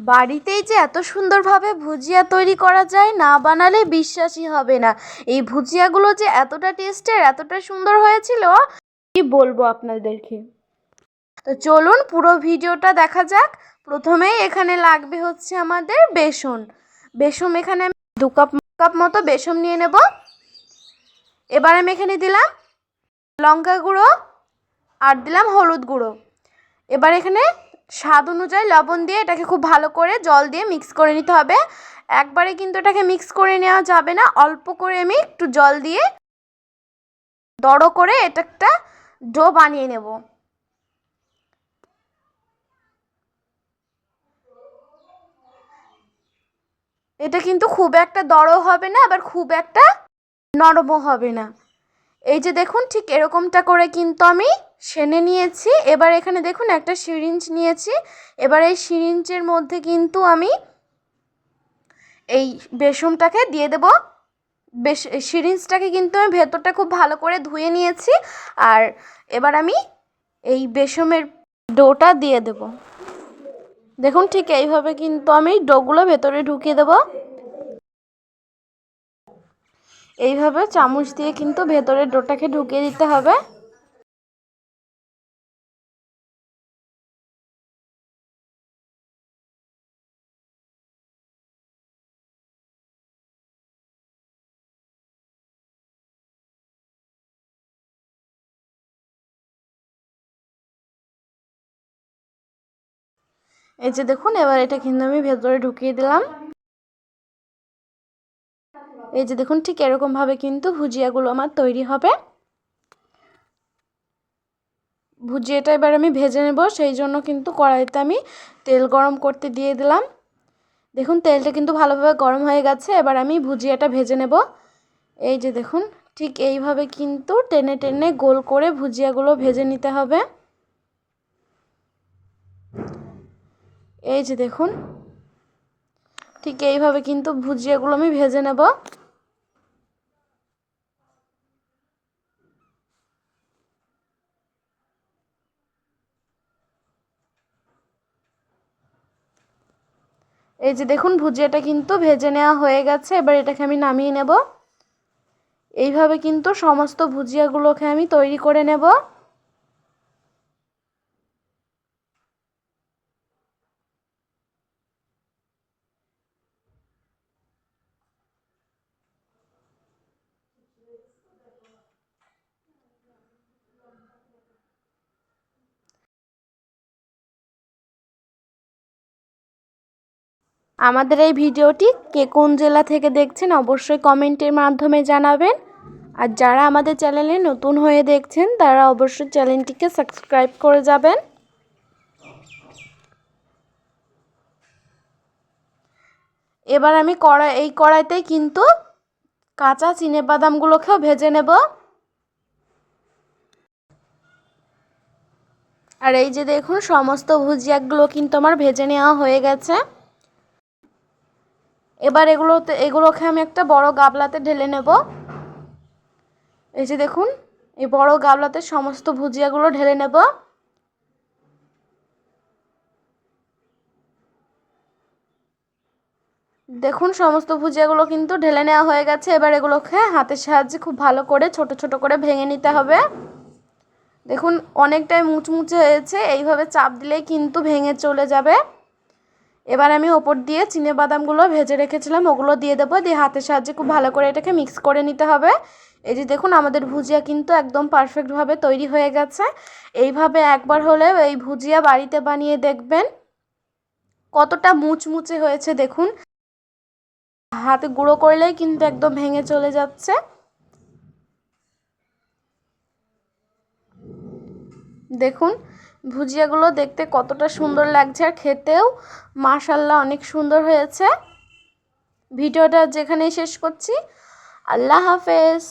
বাড়িতেই যে এত সুন্দরভাবে ভুজিয়া তৈরি করা যায় না বানালে বিশ্বাসই হবে না। এই ভুজিয়াগুলো যে এতটা টেস্টের এতটা সুন্দর হয়েছিল, কি বলব আপনাদেরকে? তো চলুন পুরো ভিডিওটা দেখা যাক। প্রথমেই এখানে লাগবে হচ্ছে আমাদের বেসন। বেসন এখানে আমি দু কাপ কাপ মতো বেসন নিয়ে নেব। এবার আমি এখানে দিলাম লঙ্কা গুঁড়ো আর দিলাম হলুদ গুঁড়ো। এবার এখানে স্বাদ অনুযায়ী লবণ দিয়ে এটাকে খুব ভালো করে জল দিয়ে মিক্স করে নিতে হবে। একবারে কিন্তু এটাকে মিক্স করে নেওয়া যাবে না, অল্প করে আমি একটু জল দিয়ে দড়ো করে এটা একটা ডো বানিয়ে নেব। এটা কিন্তু খুব একটা দড়ো হবে না, আবার খুব একটা নরমও হবে না। এই যে দেখুন ঠিক এরকমটা করে কিন্তু আমি সেনে নিয়েছি। এবার এখানে দেখুন একটা সিরিঞ্জ নিয়েছি। এবার এই সিরিঞ্জের মধ্যে কিন্তু আমি এই বেসনটাকে দিয়ে দেব। বেশ সিরিঞ্জটাকে কিন্তু আমি ভেতরটা খুব ভালো করে ধুয়ে নিয়েছি। আর এবার আমি এই বেসমের ডোটা দিয়ে দেব। দেখুন ঠিক এইভাবে কিন্তু আমি ডোগুলো ভেতরে ঢুকিয়ে দেবো। এইভাবে চামচ দিয়ে কিন্তু ভেতরের ডোটাকে ঢুকিয়ে দিতে হবে। এই যে দেখুন, এবার এটা কিন্তু আমি ভেতরে ঢুকিয়ে দিলাম। এই যে দেখুন, ঠিক এরকমভাবে কিন্তু ভুজিয়াগুলো আমার তৈরি হবে। ভুজিয়াটা এবার আমি ভেজে নেব, সেই জন্য কিন্তু কড়াইতে আমি তেল গরম করতে দিয়ে দিলাম। দেখুন, তেলটা কিন্তু ভালোভাবে গরম হয়ে গেছে, এবার আমি ভুজিয়াটা ভেজে নেব। এই যে দেখুন, ঠিক এইভাবে কিন্তু টেনে টেনে গোল করে ভুজিয়াগুলো ভেজে নিতে হবে। এই যে দেখুন, ঠিক এইভাবে কিন্তু ভুজিয়াগুলো আমি ভেজে নেব। এই যে দেখুন, ভুজিয়াটা কিন্তু ভেজে নেওয়া হয়ে গেছে, এবার এটাকে আমি নামিয়ে নেব। এইভাবে কিন্তু সমস্ত ভুজিয়াগুলোকে আমি তৈরি করে নেব। আমাদের এই ভিডিওটি কে কোন জেলা থেকে দেখছেন অবশ্যই কমেন্টের মাধ্যমে জানাবেন। আর যারা আমাদের চ্যানেলে নতুন হয়ে দেখছেন, তারা অবশ্যই চ্যানেলটিকে সাবস্ক্রাইব করে যাবেন। এবার আমি কড়াই এই কড়াইতে কিন্তু কাঁচা চিনে বাদামগুলোকেও ভেজে নেব। আর এই যে দেখুন, সমস্ত ভুজিয়াগুলো কিন্তু আমার ভেজে নেওয়া হয়ে গেছে। এবার এগুলোতে, এগুলোকে আমি একটা বড় গাবলাতে ঢেলে নেব। এই যে দেখুন, এই বড় গাবলাতে সমস্ত ভুজিয়াগুলো ঢেলে নেব। দেখুন, সমস্ত ভুজিয়াগুলো কিন্তু ঢেলে নেওয়া হয়ে গেছে। এবার এগুলোকে হাতের সাহায্যে খুব ভালো করে, ছোট ছোট করে ভেঙে নিতে হবে। দেখুন, অনেকটাই মুচমুচে হয়েছে। এইভাবে চাপ দিলেই কিন্তু ভেঙে চলে যাবে। এবার আমি ওপর দিয়ে চিনে বাদামগুলো ভেজে রেখেছিলাম, ওগুলো দিয়ে দেবো, দিয়ে হাতের সাহায্যে খুব ভালো করে এটাকে মিক্স করে নিতে হবে। এই যে দেখুন, আমাদের ভুজিয়া কিন্তু একদম পারফেক্টভাবে তৈরি হয়ে গেছে। এইভাবে একবার হলেও এই ভুজিয়া বাড়িতে বানিয়ে দেখবেন, কতটা মুচমুচে হয়েছে দেখুন। হাতে গুঁড়ো করলেই কিন্তু একদম ভেঙে চলে যাচ্ছে। দেখুন ভুজিয়াগুলো দেখতে কতটা সুন্দর লাগছে আর খেতেও মাশাল্লাহ অনেক সুন্দর হয়েছে। ভিডিওটা যেখানেই শেষ করছি, আল্লাহ হাফেজ।